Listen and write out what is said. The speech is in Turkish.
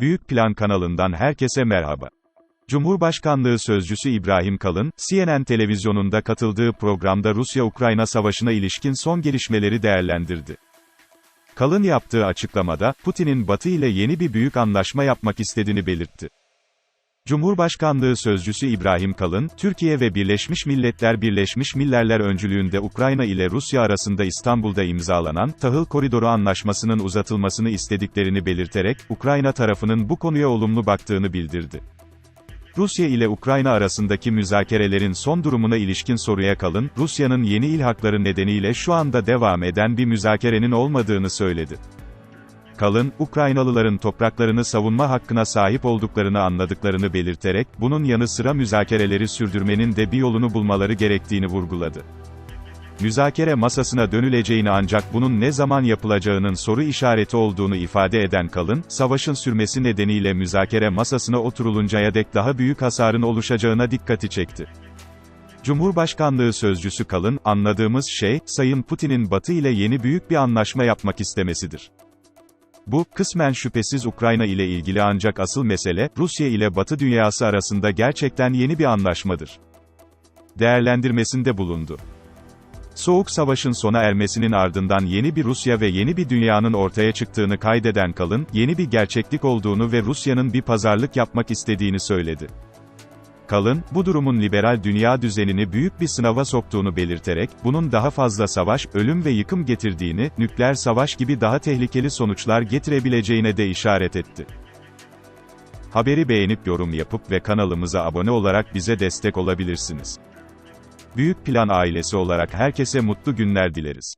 Büyük Plan kanalından herkese merhaba. Cumhurbaşkanlığı Sözcüsü İbrahim Kalın, CNN televizyonunda katıldığı programda Rusya-Ukrayna savaşına ilişkin son gelişmeleri değerlendirdi. Kalın yaptığı açıklamada, Putin'in Batı ile yeni bir büyük anlaşma yapmak istediğini belirtti. Cumhurbaşkanlığı Sözcüsü İbrahim Kalın, Türkiye ve Birleşmiş Milletler Birleşmiş Milletler öncülüğünde Ukrayna ile Rusya arasında İstanbul'da imzalanan, Tahıl Koridoru Anlaşması'nın uzatılmasını istediklerini belirterek, Ukrayna tarafının bu konuya olumlu baktığını bildirdi. Rusya ile Ukrayna arasındaki müzakerelerin son durumuna ilişkin soruya kalın, Rusya'nın yeni ilhakları nedeniyle şu anda devam eden bir müzakerenin olmadığını söyledi. Kalın, Ukraynalıların topraklarını savunma hakkına sahip olduklarını anladıklarını belirterek, bunun yanı sıra müzakereleri sürdürmenin de bir yolunu bulmaları gerektiğini vurguladı. Müzakere masasına dönüleceğini ancak bunun ne zaman yapılacağının soru işareti olduğunu ifade eden Kalın, savaşın sürmesi nedeniyle müzakere masasına oturuluncaya dek daha büyük hasarın oluşacağına dikkati çekti. Cumhurbaşkanlığı sözcüsü Kalın, anladığımız şey, Sayın Putin'in Batı ile yeni büyük bir anlaşma yapmak istemesidir. Bu, kısmen şüphesiz Ukrayna ile ilgili ancak asıl mesele, Rusya ile Batı dünyası arasında gerçekten yeni bir anlaşmadır. Değerlendirmesinde bulundu. Soğuk Savaş'ın sona ermesinin ardından yeni bir Rusya ve yeni bir dünyanın ortaya çıktığını kaydeden Kalın, yeni bir gerçeklik olduğunu ve Rusya'nın bir pazarlık yapmak istediğini söyledi. Kalın, bu durumun liberal dünya düzenini büyük bir sınava soktuğunu belirterek, bunun daha fazla savaş, ölüm ve yıkım getirdiğini, nükleer savaş gibi daha tehlikeli sonuçlar getirebileceğine de işaret etti. Haberi beğenip yorum yapıp ve kanalımıza abone olarak bize destek olabilirsiniz. Büyük Plan ailesi olarak herkese mutlu günler dileriz.